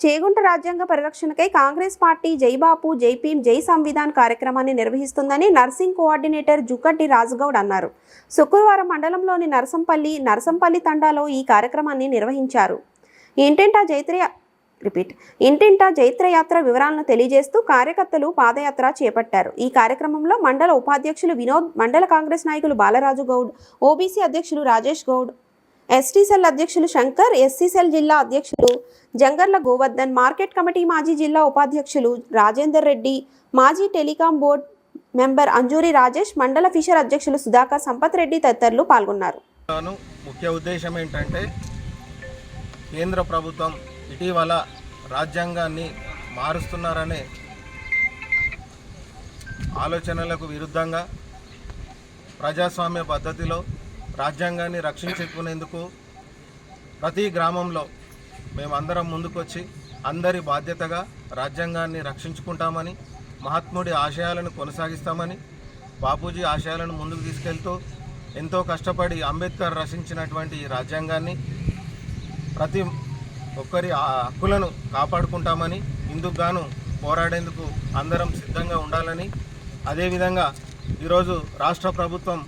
చేగుంట రాజ్యాంగ పరిరక్షణకై కాంగ్రెస్ పార్టీ జైబాపు జైపీం జై సంవిధాన్ కార్యక్రమాన్ని నిర్వహిస్తుందని నర్సింగ్ కోఆర్డినేటర్ జుకట్టి రాజుగౌడ్ అన్నారు. శుక్రవారం మండలంలోని నరసంపల్లి నరసంపల్లి తండాలో ఈ కార్యక్రమాన్ని నిర్వహించారు. ఇంటింటా జైత్రయ రిపీట్ ఇంటింటా జైత్రయాత్ర వివరాలను తెలియజేస్తూ కార్యకర్తలు పాదయాత్ర చేపట్టారు. ఈ కార్యక్రమంలో మండల ఉపాధ్యక్షులు వినోద్ మండల కాంగ్రెస్ నాయకులు బాలరాజు గౌడ్ ఓబీసీ అధ్యక్షులు రాజేష్ గౌడ్ ఎస్టీ సెల్ అధ్యక్షులు శంకర్ ఎస్సీ సెల్ జిల్లా అధ్యక్షులు జంగర్ల గోవర్ధన్ మార్కెట్ కమిటీ మాజీ జిల్లా ఉపాధ్యక్షులు రాజేందర్ రెడ్డి మాజీ telecom board member Anjuri Rajesh మండల ఫిషర్ అధ్యక్షులు సుధాకర్ సంపత్ రెడ్డి తదితరులు పాల్గొన్నారు. ముఖ్య ఉద్దేశం ఏంటంటే కేంద్ర ప్రభుత్వం ఇటీవల రాజ్యాంగాన్ని మారుస్తున్నారనే ఆలోచనలకు విరుద్ధంగా ప్రజాస్వామ్య పద్ధతిలో రాజ్యాంగాన్ని రక్షించుకునేందుకు ప్రతి గ్రామంలో మేమందరం ముందుకొచ్చి అందరి బాధ్యతగా రాజ్యాంగాన్ని రక్షించుకుంటామని మహాత్ముడి ఆశయాలను కొనసాగిస్తామని బాపూజీ ఆశయాలను ముందుకు తీసుకెళ్తూ ఎంతో కష్టపడి అంబేద్కర్ రచించినటువంటి ఈ రాజ్యాంగాన్ని ప్రతి ఒక్కరి ఆ హక్కులను కాపాడుకుంటామని ఇందుకు గాను పోరాడేందుకు అందరం సిద్ధంగా ఉండాలని. అదేవిధంగా ఈరోజు రాష్ట్ర ప్రభుత్వం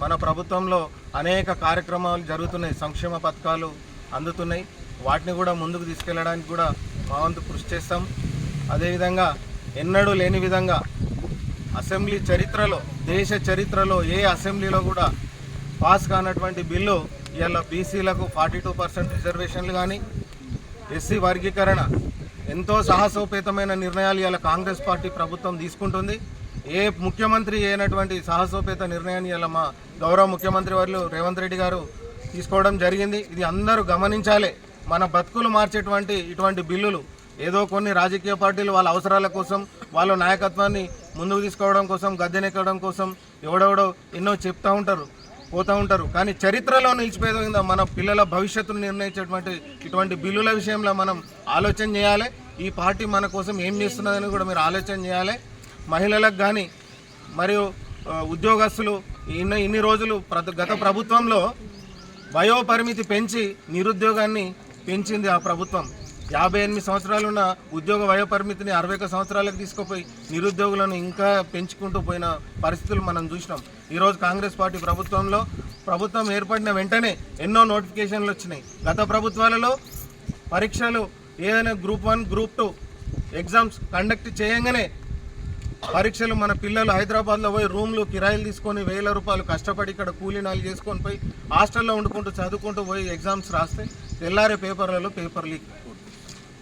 మన ప్రభుత్వంలో అనేక కార్యక్రమాలు జరుగుతున్నాయి సంక్షేమ పథకాలు అందుతున్నాయి. వాటిని కూడా ముందుకు తీసుకెళ్ళడానికి కూడా మా వంతు కృషి చేస్తాం. అదేవిధంగా ఎన్నడూ లేని విధంగా అసెంబ్లీ చరిత్రలో దేశ చరిత్రలో ఏ అసెంబ్లీలో కూడా పాస్ కానటువంటి బిల్లు ఇలా బీసీలకు ఫార్టీ టూ పర్సెంట్ రిజర్వేషన్లు కానీ ఎస్సీ వర్గీకరణ ఎంతో సాహసోపేతమైన నిర్ణయాలు ఇలా కాంగ్రెస్ పార్టీ ప్రభుత్వం తీసుకుంటుంది. ఏ ముఖ్యమంత్రి అయినటువంటి సాహసోపేత నిర్ణయాన్ని ఇలా మా గౌరవ ముఖ్యమంత్రి వర్లు రేవంత్ రెడ్డి గారు తీసుకోవడం జరిగింది. ఇది అందరూ గమనించాలి. మన బతుకులు మార్చేటువంటి ఇటువంటి బిల్లులు ఏదో కొన్ని రాజకీయ పార్టీలు వాళ్ళ అవసరాల కోసం వాళ్ళ నాయకత్వాన్ని ముందుకు తీసుకోవడం కోసం గద్దెనెక్కడం కోసం ఎవడెవడో ఎన్నో చెప్తూ ఉంటారు పోతూ ఉంటారు. కానీ చరిత్రలో నిలిచిపోయిందా మన పిల్లల భవిష్యత్తును నిర్ణయించేటువంటి ఇటువంటి బిల్లుల విషయంలో మనం ఆలోచన చేయాలి. ఈ పార్టీ మన కోసం ఏం చేస్తున్నదని కూడా మీరు ఆలోచన చేయాలి. మహిళలకు కానీ మరియు ఉద్యోగస్తులు ఇన్ని ఇన్ని రోజులు గత ప్రభుత్వంలో వయో పరిమితి పెంచి నిరుద్యోగాన్ని పెంచింది ఆ ప్రభుత్వం. యాభై ఎనిమిది సంవత్సరాలున్న ఉద్యోగ వయో పరిమితిని అరవై ఒక సంవత్సరాలకు తీసుకుపోయి నిరుద్యోగులను ఇంకా పెంచుకుంటూ పోయిన పరిస్థితులు మనం చూసినాం. ఈరోజు కాంగ్రెస్ పార్టీ ప్రభుత్వంలో ప్రభుత్వం ఏర్పడిన వెంటనే ఎన్నో నోటిఫికేషన్లు వచ్చినాయి. గత ప్రభుత్వాలలో పరీక్షలు ఏదైనా group one group two exams conduct చేయంగానే పరీక్షలు మన పిల్లలు హైదరాబాద్లో పోయి రూమ్లు కిరాయిలు తీసుకొని వేల రూపాయలు కష్టపడి ఇక్కడ కూలీనాలు చేసుకొని పోయి హాస్టల్లో వండుకుంటూ చదువుకుంటూ పోయి ఎగ్జామ్స్ రాస్తే తెల్లారే పేపర్లలో పేపర్ లీక్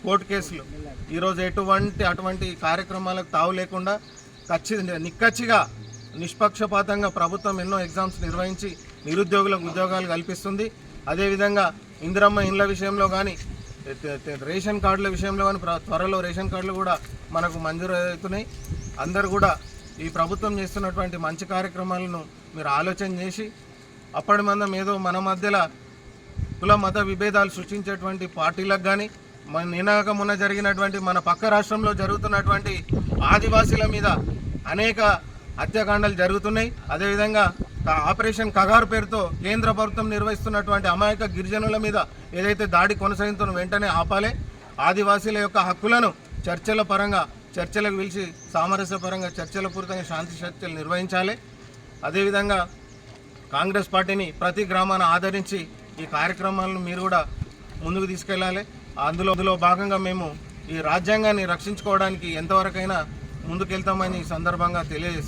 కోర్టు కేసులు. ఈరోజు ఎటువంటి అటువంటి కార్యక్రమాలకు తావు లేకుండా ఖచ్చితంగా నిక్కచ్చిగా నిష్పక్షపాతంగా ప్రభుత్వం ఎన్నో ఎగ్జామ్స్ నిర్వహించి నిరుద్యోగులకు ఉద్యోగాలు కల్పిస్తుంది. అదేవిధంగా ఇందిరమ్మ ఇండ్ల విషయంలో కానీ రేషన్ కార్డుల విషయంలో కానీ త్వరలో రేషన్ కార్డులు కూడా మనకు మంజూరు అవుతున్నాయి అందరు కూడా ఈ ప్రభుత్వం చేస్తున్నటువంటి మంచి కార్యక్రమాలను మీరు ఆలోచన చేసి అప్పటి మందం ఏదో మన మధ్యలో కుల మత విభేదాలు సృష్టించేటువంటి పార్టీలకు కానీ మన నినాక మొన్న జరిగినటువంటి మన పక్క రాష్ట్రంలో జరుగుతున్నటువంటి ఆదివాసీల మీద అనేక హత్యాకాండాలు జరుగుతున్నాయి. అదేవిధంగా ఆపరేషన్ కగారు పేరుతో కేంద్ర ప్రభుత్వం నిర్వహిస్తున్నటువంటి అమాయక గిరిజనుల మీద ఏదైతే దాడి కొనసాగుతున్న వెంటనే ఆపాలి. ఆదివాసీల యొక్క హక్కులను చర్చల పరంగా చర్చలకు పిలిచి సామరస్యపరంగా చర్చల పూర్తంగా శాంతి చర్చలు నిర్వహించాలి. అదేవిధంగా కాంగ్రెస్ పార్టీని ప్రతి గ్రామాన్ని ఆదరించి ఈ కార్యక్రమాలను మీరు కూడా ముందుకు తీసుకెళ్ళాలి. అందులో అందులో భాగంగా మేము ఈ రాజ్యాంగాన్ని రక్షించుకోవడానికి ఎంతవరకైనా ముందుకెళ్తామని ఈ సందర్భంగా తెలియజేస్తున్నాం.